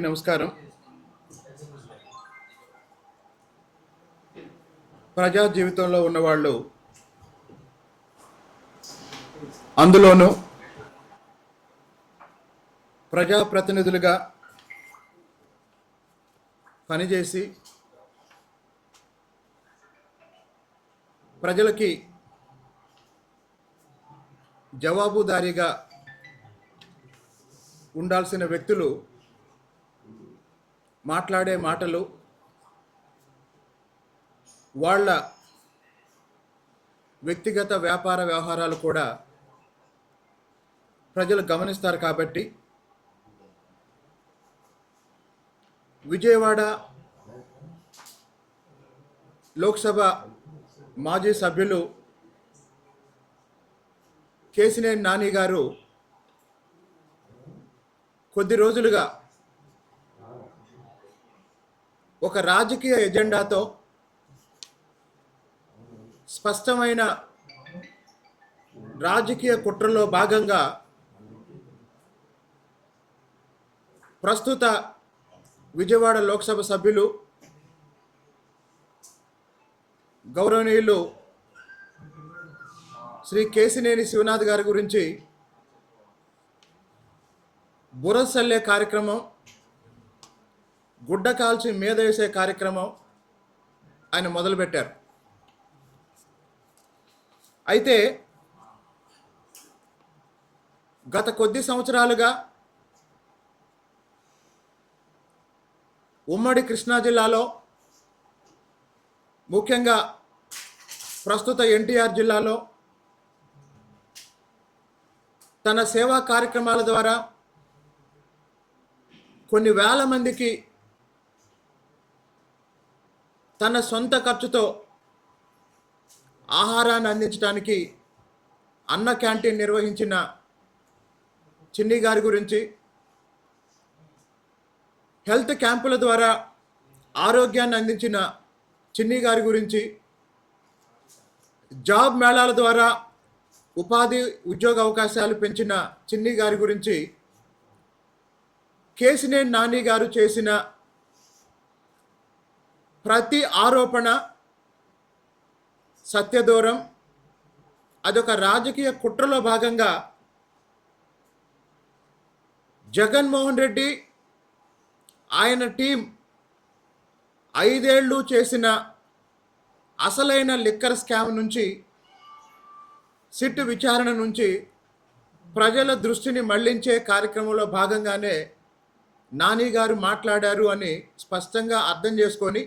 నమస్కారం. ప్రజా జీవితంలో ఉన్నవాళ్ళు అందులోనూ ప్రజాప్రతినిధులుగా పనిచేసి ప్రజలకి జవాబుదారీగా ఉండాల్సిన వ్యక్తులు మాట్లాడే మాటలు వాళ్ళ వ్యక్తిగత వ్యాపార వ్యవహారాలు కూడా ప్రజలు గమనిస్తారు కాబట్టి విజయవాడ లోక్సభ మాజీ సభ్యులు కేసినేని నాని గారు కొద్ది రోజులుగా ఒక రాజకీయ ఎజెండాతో స్పష్టమైన రాజకీయ కుట్రలో భాగంగా ప్రస్తుత విజయవాడ లోక్సభ సభ్యులు గౌరవనీయులు శ్రీ కేసినేని శివనాథ్ గారి గురించి బురసల్లే కార్యక్రమం గుడ్డ కాల్చి మీద వేసే కార్యక్రమం ఆయన మొదలుపెట్టారు. అయితే గత కొద్ది సంవత్సరాలుగా ఉమ్మడి కృష్ణా జిల్లాలో ముఖ్యంగా ప్రస్తుత ఎన్టీఆర్ జిల్లాలో తన సేవా కార్యక్రమాల ద్వారా కొన్ని వేల మందికి తన సొంత ఖర్చుతో ఆహారాన్ని అందించడానికి అన్న క్యాంటీన్ నిర్వహించిన చిన్ని గారి గురించి హెల్త్ క్యాంపుల ద్వారా ఆరోగ్యాన్ని అందించిన చిన్ని గారి గురించి జాబ్ మేళాల ద్వారా ఉపాధి ఉద్యోగ అవకాశాలు పెంచిన చిన్ని గారి గురించి కేసినేని నాని గారు చేసిన ప్రతి ఆరోపణ సత్యదూరం అదొక రాజకీయ కుట్రలో భాగంగా జగన్మోహన్ రెడ్డి ఆయన టీం ఐదేళ్ళు చేసిన అసలైన లిక్కర్ స్కామ్ నుంచి సిట్ విచారణ నుంచి ప్రజల దృష్టిని మళ్ళించే కార్యక్రమంలో భాగంగానే నాని గారు మాట్లాడారు అని స్పష్టంగా అర్థం చేసుకొని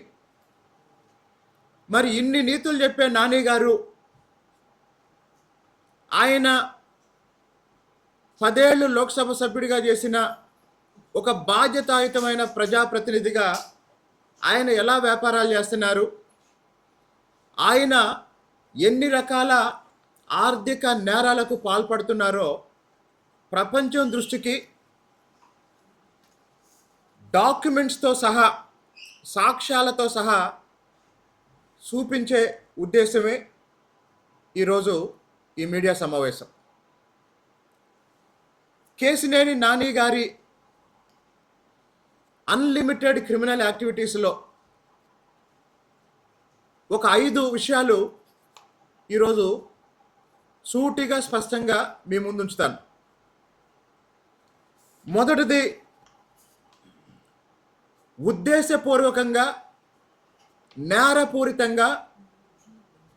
మరి ఇన్ని నీతులు చెప్పే నాని గారు ఆయన పదేళ్ళు లోక్సభ సభ్యుడిగా చేసిన ఒక బాధ్యతాయుతమైన ప్రజాప్రతినిధిగా ఆయన ఎలా వ్యాపారాలు చేస్తున్నారు? ఆయన ఎన్ని రకాల ఆర్థిక నేరాలకు పాల్పడుతున్నారో ప్రపంచం దృష్టికి డాక్యుమెంట్స్తో సహా సాక్ష్యాలతో సహా చూపించే ఉద్దేశమే ఈరోజు ఈ మీడియా సమావేశం. కేసినేని నాని గారి అన్లిమిటెడ్ క్రిమినల్ యాక్టివిటీస్లో ఒక ఐదు విషయాలు ఈరోజు సూటిగా స్పష్టంగా మీ ముందు ఉంచుతాను మొదటిది ఉద్దేశపూర్వకంగా నేరపూరితంగా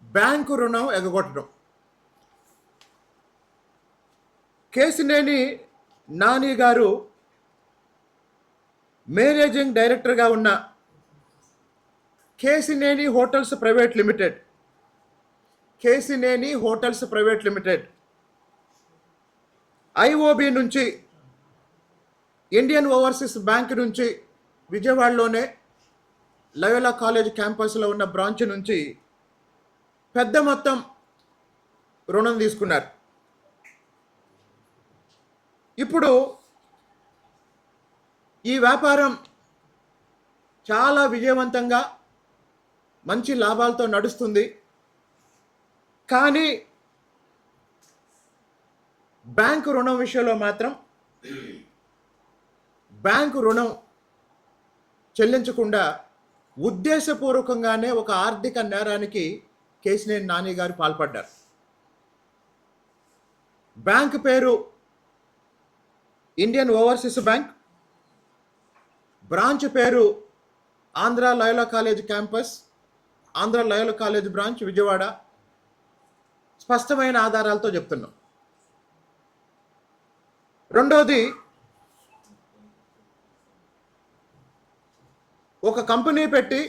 బ్యాంకు రుణం ఎగగొట్టడం. కేసినేని నాని గారు మేనేజింగ్ డైరెక్టర్గా ఉన్న Kesineni hotels private limited. Kesineni hotels private limited. IOB నుంచి ఇండియన్ ఓవర్సీస్ బ్యాంక్ నుంచి విజయవాడలోనే లయోలా కాలేజ్ క్యాంపస్లో ఉన్న బ్రాంచ్ నుంచి పెద్ద మొత్తం రుణం తీసుకున్నారు. ఇప్పుడు ఈ వ్యాపారం చాలా విజయవంతంగా మంచి లాభాలతో నడుస్తుంది. కానీ బ్యాంకు రుణం విషయంలో మాత్రం బ్యాంకు రుణం చెల్లించకుండా ఉద్దేశపూర్వకంగానే ఒక ఆర్థిక నేరానికి కేసినేని నాని గారు పాల్పడ్డారు. బ్యాంక్ పేరు ఇండియన్ ఓవర్సీస్ బ్యాంక్ బ్రాంచ్ పేరు Andhra Loyola college campus Andhra Loyola college branch Vijayawada. స్పష్టమైన ఆధారాలతో చెప్తున్నాం. రెండోది ఒక కంపెనీ పెట్టి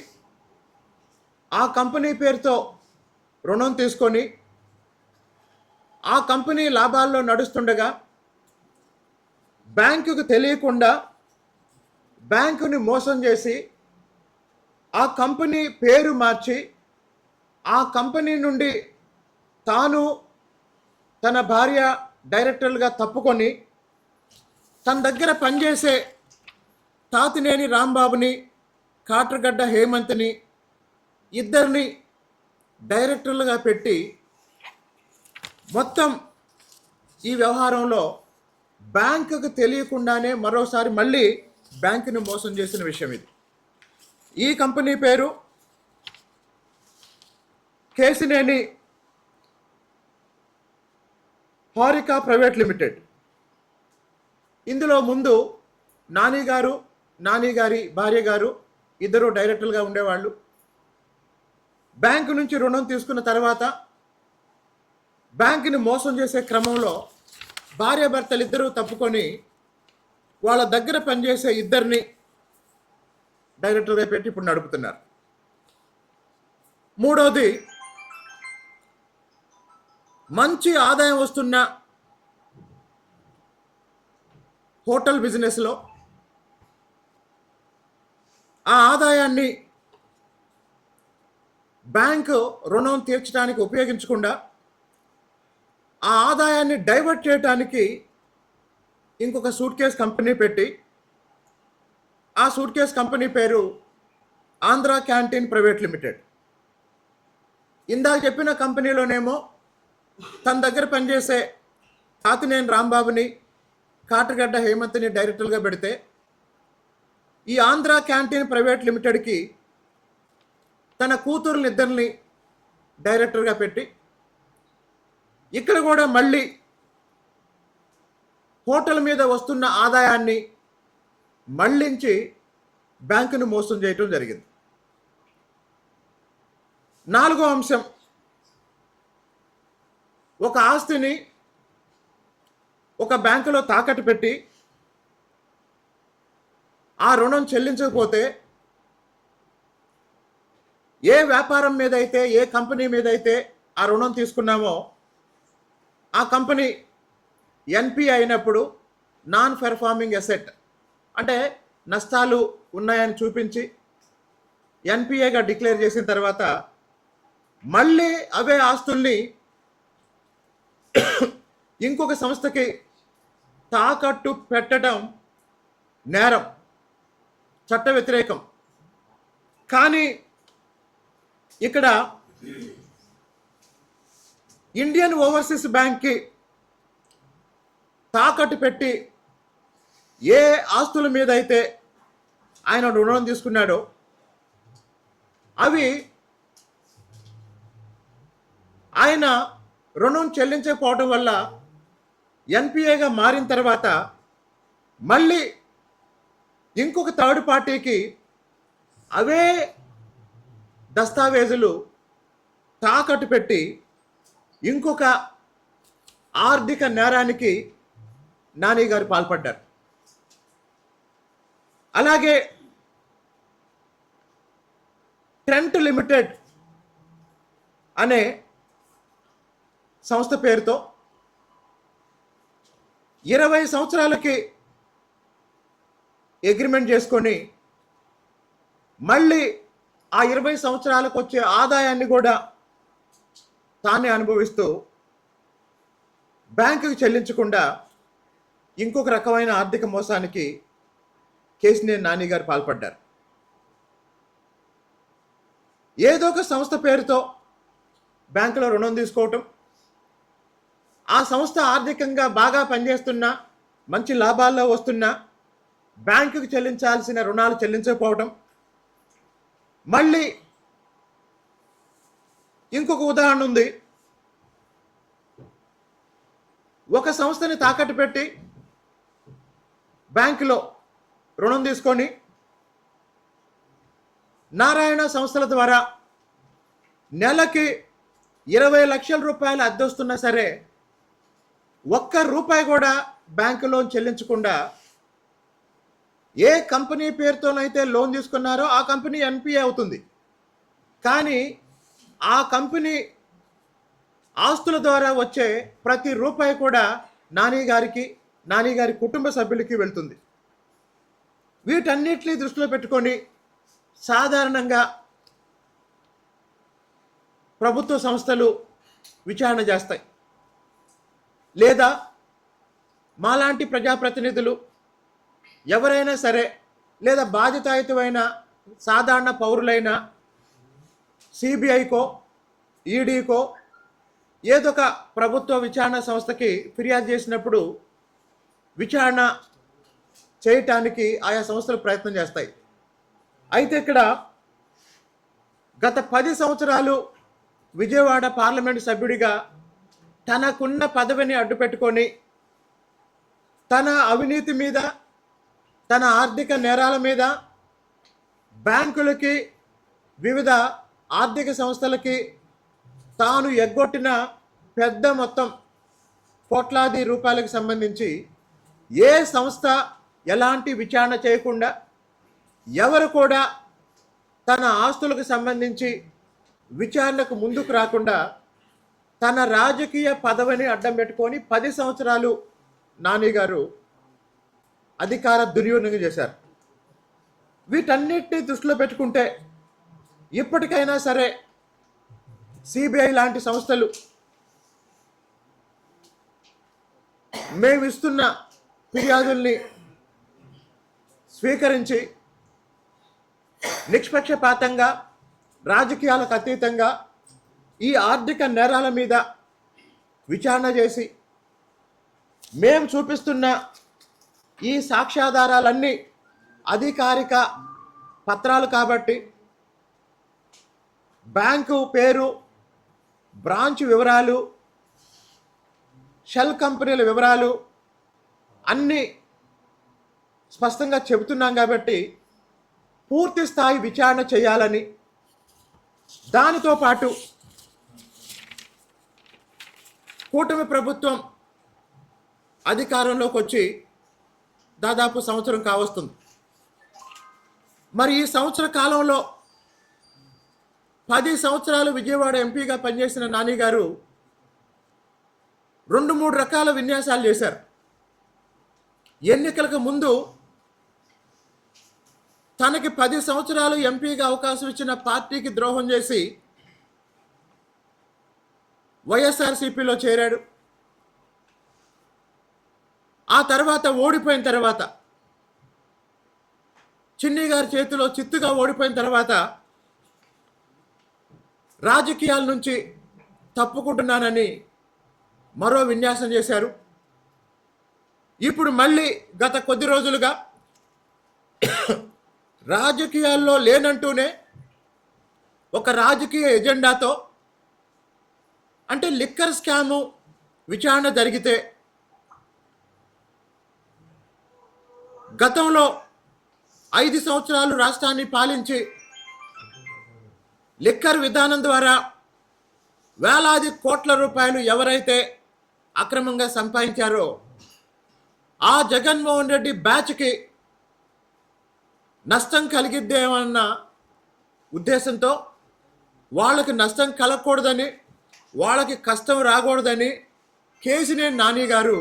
ఆ కంపెనీ పేరుతో రుణం తీసుకొని ఆ కంపెనీ లాభాల్లో నడుస్తుండగా బ్యాంకుకు తెలియకుండా బ్యాంకుని మోసం చేసి ఆ కంపెనీ పేరు మార్చి ఆ కంపెనీ నుండి తాను తన భార్య డైరెక్టర్లుగా తప్పుకొని తన దగ్గర పనిచేసే తాతినేని రాంబాబుని కాట్రగడ్డ హేమంత్ని ఇద్దరిని డైరెక్టర్లుగా పెట్టి మొత్తం ఈ వ్యవహారంలో బ్యాంకుకు తెలియకుండానే మరోసారి మళ్ళీ బ్యాంకుని మోసం చేసిన విషయం ఇది. ఈ కంపెనీ పేరు కేసినేని హారికా ప్రైవేట్ లిమిటెడ్. ఇందులో ముందు నాని గారు నాని గారి భార్య గారు ఇద్దరు డైరెక్టర్లుగా ఉండేవాళ్ళు. బ్యాంకు నుంచి రుణం తీసుకున్న తర్వాత బ్యాంకుని మోసం చేసే క్రమంలో భార్యాభర్తలు ఇద్దరూ తప్పుకొని వాళ్ళ దగ్గర పనిచేసే ఇద్దరిని డైరెక్టర్గా పెట్టి ఇప్పుడు నడుపుతున్నారు. మూడవది మంచి ఆదాయం వస్తున్న హోటల్ బిజినెస్లో ఆ ఆదాయాన్ని బ్యాంకు రుణం తీర్చడానికి ఉపయోగించకుండా ఆ ఆదాయాన్ని డైవర్ట్ చేయడానికి ఇంకొక సూట్ కేస్ కంపెనీ పెట్టి ఆ సూట్ కేస్ కంపెనీ పేరు ఆంధ్ర క్యాంటీన్ ప్రైవేట్ లిమిటెడ్. ఇందాక చెప్పిన కంపెనీలోనేమో తన దగ్గర పనిచేసే తాతినేని రాంబాబుని కాటగడ్డ హేమంత్ని డైరెక్టర్గా పెడితే ఈ ఆంధ్ర క్యాంటీన్ ప్రైవేట్ లిమిటెడ్కి తన కూతురుని ఇద్దరిని డైరెక్టర్గా పెట్టి ఇక్కడ కూడా మళ్ళీ హోటల్ మీద వస్తున్న ఆదాయాన్ని మళ్ళించి బ్యాంకును మోసం చేయటం జరిగింది. నాలుగో అంశం ఒక ఆస్తిని ఒక బ్యాంకులో తాకట్టు పెట్టి ఆ రుణం చెల్లించకపోతే ఏ వ్యాపారం మీద అయితే ఏ కంపెనీ మీద అయితే ఆ రుణం తీసుకున్నామో ఆ కంపెనీ ఎన్పి అయినప్పుడు నాన్ పెర్ఫార్మింగ్ ఎసెట్ అంటే నష్టాలు ఉన్నాయని చూపించి ఎన్పిఏగా డిక్లేర్ చేసిన తర్వాత మళ్ళీ అవే ఆస్తుల్ని ఇంకొక సంస్థకి తాకట్టు పెట్టడం నేరం. చట్ట వ్యతిరేకం. కానీ ఇక్కడ ఇండియన్ ఓవర్సీస్ బ్యాంక్కి తాకట్టు పెట్టి ఏ ఆస్తుల మీద అయితే ఆయన రుణం తీసుకున్నాడో అవి ఆయన రుణం చెల్లించకపోవడం వల్ల ఎన్పిఏగా మారిన తర్వాత మళ్ళీ ఇంకొక థర్డ్ పార్టీకి అవే దస్తావేజులు తాకట్టు పెట్టి ఇంకొక ఆర్థిక నేరానికి నాని గారు పాల్పడ్డారు. అలాగే ట్రెంట్ లిమిటెడ్ అనే సంస్థ పేరుతో ఇరవై సంవత్సరాలకి అగ్రిమెంట్ చేసుకొని మళ్ళీ ఆ ఇరవై సంవత్సరాలకు వచ్చే ఆదాయాన్ని కూడా తానే అనుభవిస్తూ బ్యాంకుకి చెల్లించకుండా ఇంకొక రకమైన ఆర్థిక మోసానికి కేసినేని నాని గారు పాల్పడ్డారు. ఏదో ఒక సంస్థ పేరుతో బ్యాంకులో రుణం తీసుకోవటం ఆ సంస్థ ఆర్థికంగా బాగా పనిచేస్తున్నా మంచి లాభాల్లో వస్తున్నా బ్యాంకుకి చెల్లించాల్సిన రుణాలు చెల్లించకపోవటం. మళ్ళీ ఇంకొక ఉదాహరణ ఉంది. ఒక సంస్థని తాకట్టు పెట్టి బ్యాంకులో రుణం తీసుకొని నారాయణ సంస్థల ద్వారా నెలకి ఇరవై లక్షల రూపాయలు అద్దెస్తున్నా సరే ఒక్క రూపాయి కూడా బ్యాంకు లోన్ చెల్లించకుండా ఏ కంపెనీ పేరుతోనైతే లోన్ తీసుకున్నారో ఆ కంపెనీ ఎన్పిఏ అవుతుంది. కానీ ఆ కంపెనీ ఆస్తుల ద్వారా వచ్చే ప్రతి రూపాయి కూడా నాని గారికి నాని గారి కుటుంబ సభ్యులకి వెళ్తుంది. వీటన్నిటిని దృష్టిలో పెట్టుకొని సాధారణంగా ప్రభుత్వ సంస్థలు విచారణ చేస్తాయి. లేదా మాలాంటి ప్రజాప్రతినిధులు ఎవరైనా సరే లేదా బాధితాయుతమైన సాధారణ పౌరులైన సిబిఐకో ఈడీకో ఏదో ఒక ప్రభుత్వ విచారణ సంస్థకి ఫిర్యాదు చేసినప్పుడు విచారణ చేయటానికి ఆయా సంస్థలు ప్రయత్నం చేస్తాయి. అయితే ఇక్కడ గత పది సంవత్సరాలు విజయవాడ పార్లమెంటు సభ్యుడిగా తనకున్న పదవిని అడ్డుపెట్టుకొని తన అవినీతి మీద తన ఆర్థిక నేరాల మీద బ్యాంకులకి వివిధ ఆర్థిక సంస్థలకి తాను ఎగ్గొట్టిన పెద్ద మొత్తం కోట్లాది రూపాయలకు సంబంధించి ఏ సంస్థ ఎలాంటి విచారణ చేయకుండా ఎవరు కూడా తన ఆస్తులకు సంబంధించి విచారణకు ముందుకు రాకుండా తన రాజకీయ పదవిని అడ్డం పెట్టుకొని పది సంవత్సరాలు నాని గారు అధికార దుర్వినియోగం చేశారు. వీటన్నిటిని దృష్టిలో పెట్టుకుంటే ఇప్పటికైనా సరే సిబిఐ లాంటి సంస్థలు మేము ఇస్తున్న ఫిర్యాదుల్ని స్వీకరించి నిష్పక్షపాతంగా రాజకీయాలకు అతీతంగా ఈ ఆర్థిక నేరాల మీద విచారణ చేసి మేము చూపిస్తున్న ఈ సాక్ష్యాధారాలన్నీ అధికారిక పత్రాలు కాబట్టి బ్యాంకు పేరు బ్రాంచ్ వివరాలు షెల్ కంపెనీల వివరాలు అన్నీ స్పష్టంగా చెబుతున్నాం కాబట్టి పూర్తి స్థాయి విచారణ చేయాలని దానితో పాటు కూటమి ప్రభుత్వం అధికారంలోకి వచ్చి దాదాపు సంవత్సరం కావస్తుంది. మరి ఈ సంవత్సర కాలంలో పది సంవత్సరాలు విజయవాడ ఎంపీగా పనిచేసిన నాని గారు రెండు మూడు రకాల విన్యాసాలు చేశారు. ఎన్నికలకు ముందు తనకి పది సంవత్సరాలు ఎంపీగా అవకాశం ఇచ్చిన పార్టీకి ద్రోహం చేసి వైఎస్ఆర్సీపీలో చేరాడు. ఆ తర్వాత ఓడిపోయిన తర్వాత చిన్ని గారి చేతిలో చిత్తుగా ఓడిపోయిన తర్వాత రాజకీయాల నుంచి తప్పుకుంటున్నానని మరో విన్యాసం చేశారు. ఇప్పుడు మళ్ళీ గత కొద్ది రోజులుగా రాజకీయాల్లో లేనంటూనే ఒక రాజకీయ ఎజెండాతో అంటే లిక్కర్ స్కాము విచారణ జరిగితే గతంలో ఐదు సంవత్సరాలు రాష్ట్రాన్ని పాలించి లిక్కర్ విధానం ద్వారా వేలాది కోట్ల రూపాయలు ఎవరైతే అక్రమంగా సంపాదించారో ఆ జగన్మోహన్ రెడ్డి బ్యాచ్కి నష్టం కలిగిద్దేమన్న ఉద్దేశంతో వాళ్ళకి నష్టం కలగకూడదని వాళ్ళకి కష్టం రాకూడదని కేసినేని నాని గారు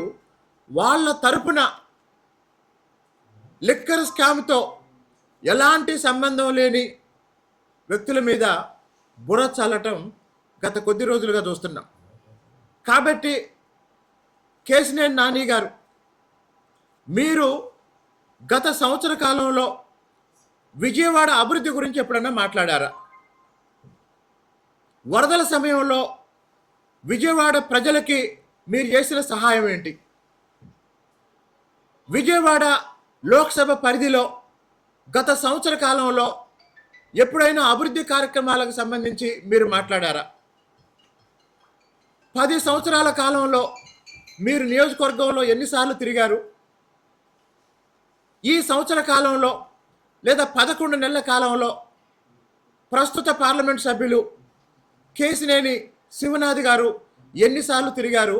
వాళ్ళ తరపున లిక్కర్ స్కామ్తో ఎలాంటి సంబంధం లేని వ్యక్తుల మీద బుర్ర చల్లటం గత కొద్ది రోజులుగా చూస్తున్నాం. కాబట్టి కేసినేని నాని గారు మీరు గత సంవత్సర కాలంలో విజయవాడ అభివృద్ధి గురించి ఎప్పుడన్నా మాట్లాడారా? వరదల సమయంలో విజయవాడ ప్రజలకి మీరు చేసిన సహాయం ఏంటి? విజయవాడ లోక్సభ పరిధిలో గత సంవత్సర కాలంలో ఎప్పుడైనా అభివృద్ధి కార్యక్రమాలకు సంబంధించి మీరు మాట్లాడారా? పది సంవత్సరాల కాలంలో మీరు నియోజకవర్గంలో ఎన్నిసార్లు తిరిగారు? ఈ సంవత్సర కాలంలో లేదా పదకొండు నెలల కాలంలో ప్రస్తుత పార్లమెంట్ సభ్యులు కేసినేని శివనాథ్ గారు ఎన్నిసార్లు తిరిగారు?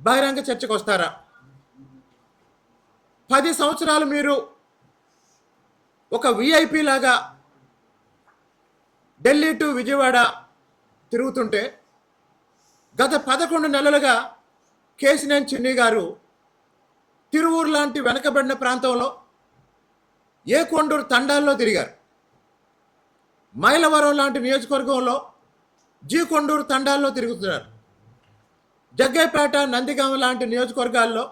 బహిరంగ చర్చకు వస్తారా? పది సంవత్సరాలు మీరు ఒక విఐపి లాగా ఢిల్లీ టు విజయవాడ తిరుగుతుంటే గత పదకొండు నెలలుగా కేసినేని చిన్ని గారు తిరువూరు లాంటి వెనకబడిన ప్రాంతంలో ఏ కొండూరు తండాల్లో తిరిగారు. మైలవరం లాంటి నియోజకవర్గంలో జీ కొండూరు తండాల్లో తిరుగుతున్నారు. జగ్గైపేట నందిగామ లాంటి నియోజకవర్గాల్లో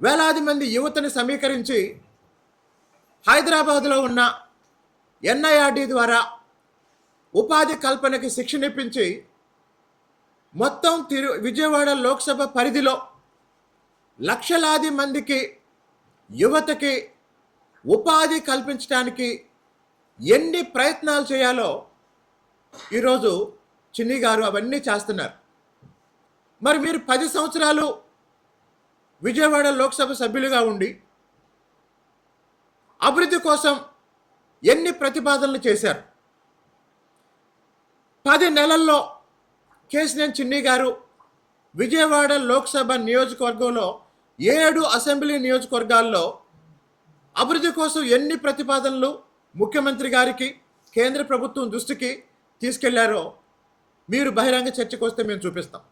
వేలాది మంది యువతని సమీకరించి హైదరాబాద్లో ఉన్న ఎన్ఐఆర్డి ద్వారా ఉపాధి కల్పనకి శిక్షణ ఇప్పించి మొత్తం తిరు విజయవాడ లోక్సభ పరిధిలో లక్షలాది మందికి యువతకి ఉపాధి కల్పించడానికి ఎన్ని ప్రయత్నాలు చేయాలో ఈరోజు చిన్ని గారు అవన్నీ చేస్తున్నారు. మరి మీరు పది సంవత్సరాలు విజయవాడ లోక్సభ సభ్యులుగా ఉండి అభివృద్ధి కోసం ఎన్ని ప్రతిపాదనలు చేశారు? పది నెలల్లో కేసినేని చిన్ని గారు విజయవాడ లోక్సభ నియోజకవర్గంలో ఏడు అసెంబ్లీ నియోజకవర్గాల్లో అభివృద్ధి కోసం ఎన్ని ప్రతిపాదనలు ముఖ్యమంత్రి గారికి కేంద్ర ప్రభుత్వం దృష్టికి తీసుకెళ్ళారో మీరు బహిరంగ చర్చకు వస్తే మేము చూపిస్తాం.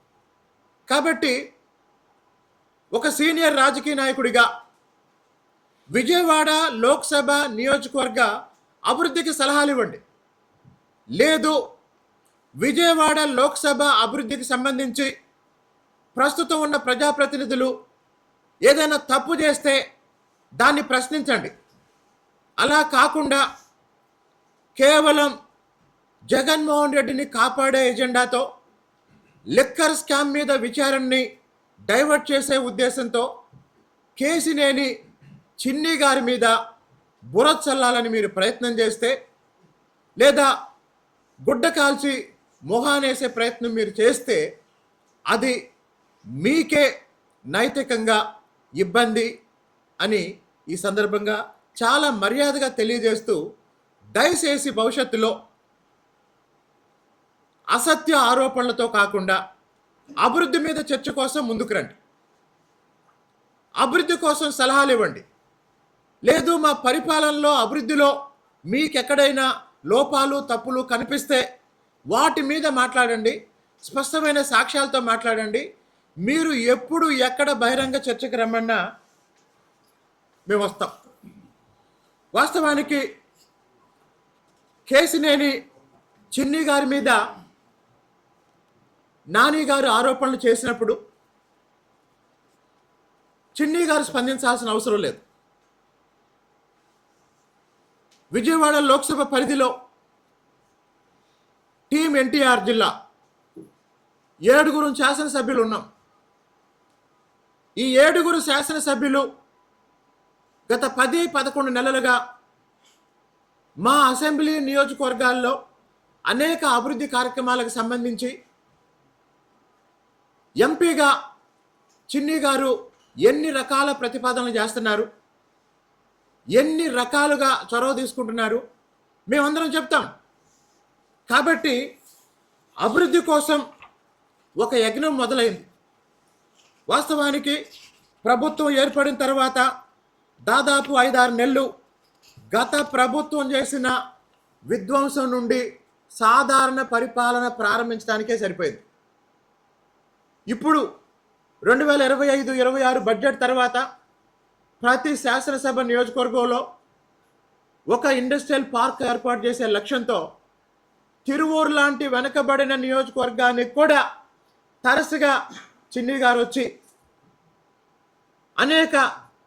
కాబట్టి ఒక సీనియర్ రాజకీయ నాయకుడిగా విజయవాడ లోక్సభ నియోజకవర్గ అభివృద్ధికి సలహాలు ఇవ్వండి. లేదు విజయవాడ లోక్సభ అభివృద్ధికి సంబంధించి ప్రస్తుతం ఉన్న ప్రజాప్రతినిధులు ఏదైనా తప్పు చేస్తే దాన్ని ప్రశ్నించండి. అలా కాకుండా కేవలం జగన్మోహన్ రెడ్డిని కాపాడే ఎజెండాతో లిక్కర్ స్కామ్ మీద విచారణని డైవర్ట్ చేసే ఉద్దేశంతో కేసినేని చిన్ని గారి మీద బుర్ర చల్లాలని మీరు ప్రయత్నం చేస్తే లేదా గుడ్డ కాల్చి మొహానేసే ప్రయత్నం మీరు చేస్తే అది మీకే నైతికంగా ఇబ్బంది అని ఈ సందర్భంగా చాలా మర్యాదగా తెలియజేస్తూ దయచేసి భవిష్యత్తులో అసత్య ఆరోపణలతో కాకుండా అభివృద్ధి మీద చర్చ కోసం ముందుకు రండి. అభివృద్ధి కోసం సలహాలు ఇవ్వండి. లేదు మా పరిపాలనలో అభివృద్ధిలో మీకెక్కడైనా లోపాలు తప్పులు కనిపిస్తే వాటి మీద మాట్లాడండి. స్పష్టమైన సాక్ష్యాలతో మాట్లాడండి. మీరు ఎప్పుడు ఎక్కడ బహిరంగ చర్చకు రమ్మన్నా మేము వస్తాం. వాస్తవానికి కేసినేని చిన్ని గారి మీద నాని గారు ఆరోపణలు చేసినప్పుడు చిన్ని గారు స్పందించాల్సిన అవసరం లేదు. విజయవాడ లోక్సభ పరిధిలో టీం ఎన్టీఆర్ జిల్లా ఏడుగురు శాసనసభ్యులు ఉన్నాం. ఈ ఏడుగురు శాసనసభ్యులు గత పది పదకొండు నెలలుగా మా అసెంబ్లీ నియోజకవర్గాల్లో అనేక అభివృద్ధి కార్యక్రమాలకు సంబంధించి ఎంపీగా చిన్ని గారు ఎన్ని రకాల ప్రతిపాదనలు చేస్తున్నారు? ఎన్ని రకాలుగా చొరవ తీసుకుంటున్నారు? మేమందరం చెప్తాం. కాబట్టి అభివృద్ధి కోసం ఒక యజ్ఞం మొదలైంది. వాస్తవానికి ప్రభుత్వం ఏర్పడిన తర్వాత దాదాపు ఐదారు నెలలు గత ప్రభుత్వం చేసిన విధ్వంసం నుండి సాధారణ పరిపాలన ప్రారంభించడానికే సరిపోయింది. ఇప్పుడు రెండు వేల ఇరవై ఐదు ఇరవై ఆరు బడ్జెట్ తర్వాత ప్రతి శాసనసభ నియోజకవర్గంలో ఒక ఇండస్ట్రియల్ పార్క్ ఏర్పాటు చేసే లక్ష్యంతో తిరువూరు లాంటి వెనకబడిన నియోజకవర్గానికి కూడా తరచుగా చిన్ని గారు వచ్చి అనేక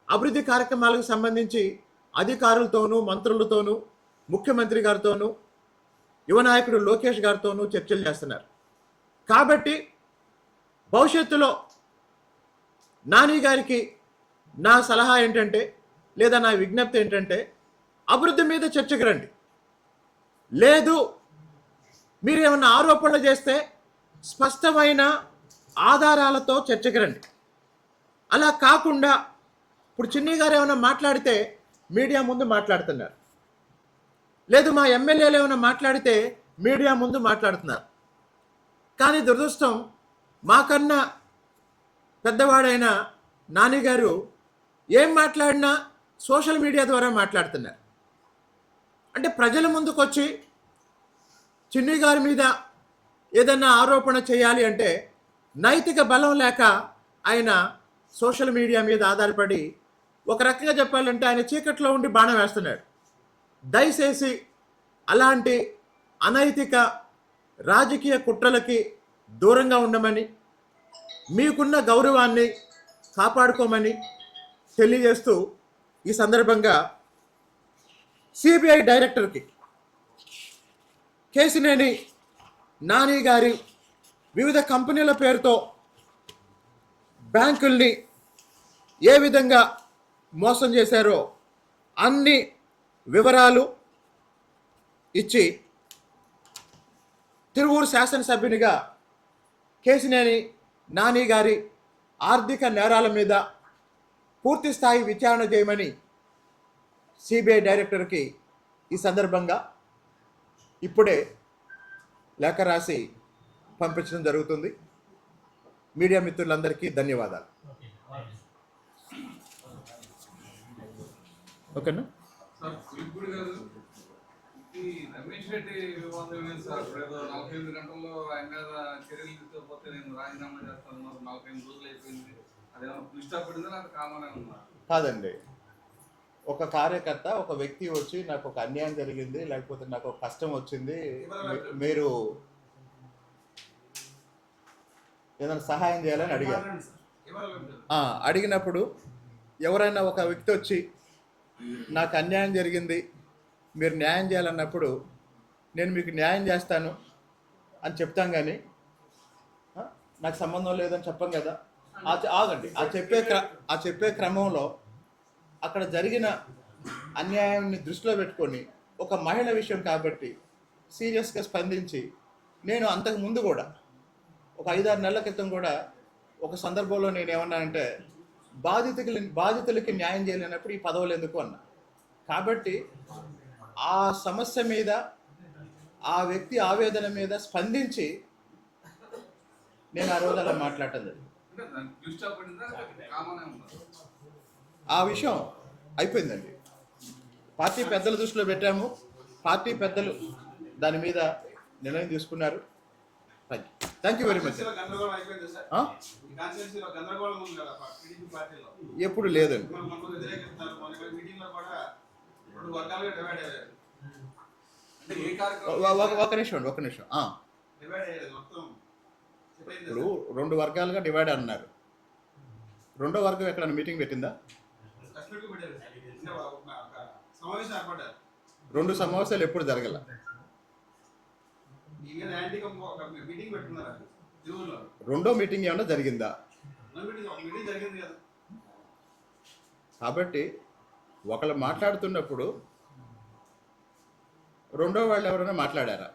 అభివృద్ధి కార్యక్రమాలకు సంబంధించి అధికారులతోనూ మంత్రులతోనూ ముఖ్యమంత్రి గారితోనూ యువ నాయకుడు లోకేష్ గారితోనూ చర్చలు చేస్తున్నారు. కాబట్టి భవిష్యత్తులో నాని గారికి నా సలహా ఏంటంటే లేదా నా విజ్ఞప్తి ఏంటంటే అభివృద్ధి మీద చర్చకు రండి. లేదు మీరు ఏమైనా ఆరోపణలు చేస్తే స్పష్టమైన ఆధారాలతో చర్చకు రండి. అలా కాకుండా ఇప్పుడు చిన్ని గారు ఏమైనా మాట్లాడితే మీడియా ముందు మాట్లాడుతున్నారు. లేదు మా ఎమ్మెల్యేలు ఏమైనా మాట్లాడితే మీడియా ముందు మాట్లాడుతున్నారు. కానీ దురదృష్టం మాకన్నా పెద్దవాడైన నాన్నగారు ఏం మాట్లాడినా సోషల్ మీడియా ద్వారా మాట్లాడుతున్నారు. అంటే ప్రజల ముందుకొచ్చి చిన్ని గారి మీద ఏదన్నా ఆరోపణ చేయాలి అంటే నైతిక బలం లేక ఆయన సోషల్ మీడియా మీద ఆధారపడి ఒక రకంగా చెప్పాలంటే ఆయన చీకట్లో ఉండి బాణం వేస్తున్నాడు. దయచేసి అలాంటి అనైతిక రాజకీయ కుట్రలకి దూరంగా ఉండమని మీకున్న గౌరవాన్ని కాపాడుకోమని తెలియజేస్తూ ఈ సందర్భంగా సిబిఐ డైరెక్టర్కి కేసినేని నాని గారి వివిధ కంపెనీల పేరుతో బ్యాంకుల్ని ఏ విధంగా మోసం చేశారో అన్ని వివరాలు ఇచ్చి తిరువూరు శాసనసభ్యునిగా కేసినేని నాని గారి ఆర్థిక నేరాల మీద పూర్తి స్థాయి విచారణ చేయమని సిబిఐ డైరెక్టర్కి ఈ సందర్భంగా ఇప్పుడే లేఖ రాసి పంపించడం జరుగుతుంది. మీడియా మిత్రులందరికీ ధన్యవాదాలు. ఓకేనా? ఈ రమేష్ రెడ్డి వివాదం ఏంటి సార్? ఇప్పుడు ఏదో నలభై ఎనిమిది గంటల్లో ఆయన మీద చర్యలు తీసుకోకపోతే నేను రాజీనామా చేస్తాను. మరి నలభై ఎనిమిది రోజులు అయిపోయింది. అదేమో ఇష్టపడిందా నాకు కామనే ఉందా? కాదండి. ఒక కార్యకర్త ఒక వ్యక్తి వచ్చి నాకు ఒక అన్యాయం జరిగింది లేకపోతే నాకు ఒక కష్టం వచ్చింది మీరు ఏదైనా సహాయం చేయాలని అడిగారు. అడిగినప్పుడు ఎవరైనా ఒక వ్యక్తి వచ్చి నాకు అన్యాయం జరిగింది మీరు న్యాయం చేయాలన్నప్పుడు నేను మీకు న్యాయం చేస్తాను అని చెప్తాం కానీ నాకు సంబంధం లేదని చెప్పం కదా? ఆ ఆగండి. ఆ చెప్పే క్ర ఆ చెప్పే క్రమంలో అక్కడ జరిగిన అన్యాయాన్ని దృష్టిలో పెట్టుకొని ఒక మహిళ విషయం కాబట్టి సీరియస్గా స్పందించి నేను అంతకు ముందు కూడా ఒక ఐదారు నెలల క్రితం కూడా ఒక సందర్భంలో నేను ఏమన్నానంటే బాధితులకి బాధితులకి న్యాయం చేయలేనప్పుడు ఈ పదవులు ఎందుకు అన్నా. కాబట్టి ఆ సమస్య మీద ఆ వ్యక్తి ఆవేదన మీద స్పందించి నేను ఆ రోజు అలా మాట్లాడటం ఆ విషయం అయిపోయిందండి. పార్టీ పెద్దల దృష్టిలో పెట్టాము. పార్టీ పెద్దలు దాని మీద నిర్ణయం తీసుకున్నారు. థ్యాంక్ యూ వెరీ మచ్ ఎప్పుడు లేదండి. రెండు వర్గాలుగా డివైడ్ అయ్యారు. అంటే ఏ ఒక- కార్యక్రమం ఒక- ఒక నిమిషం ఒక నిమిషం. డివైడ్ మొత్తం. ఇప్పుడు రెండు వర్గాలుగా డివైడ్ అన్నారు. రెండో వర్గం ఎక్కడ మీటింగ్ పెట్టిందా? రెండు సమావేశాలు ఎప్పుడు జరగల? రెండో మీటింగ్ ఏమన్నా జరిగిందా? కాబట్టి ఒకళ్ళు మాట్లాడుతున్నప్పుడు రెండో వాళ్ళు ఎవరైనా మాట్లాడారా?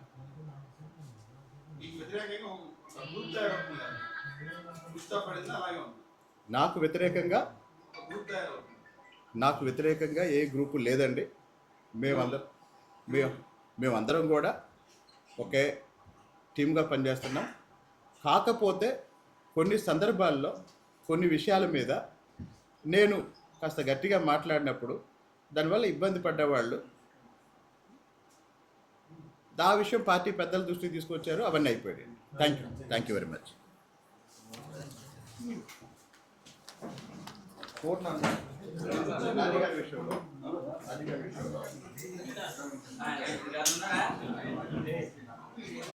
నాకు వ్యతిరేకంగా? నాకు వ్యతిరేకంగా ఏ గ్రూపు లేదండి. మేమందరం మేము మేమందరం కూడా ఒకే టీమ్గా పనిచేస్తున్నాం. కాకపోతే కొన్ని సందర్భాల్లో కొన్ని విషయాల మీద నేను కాస్త గట్టిగా మాట్లాడినప్పుడు దానివల్ల ఇబ్బంది పడ్డవాళ్ళు ఆ విషయం పార్టీ పెద్దల దృష్టికి తీసుకొచ్చారు అవన్నీ అయిపోయాయి. Thank you thank you very much విషయంలో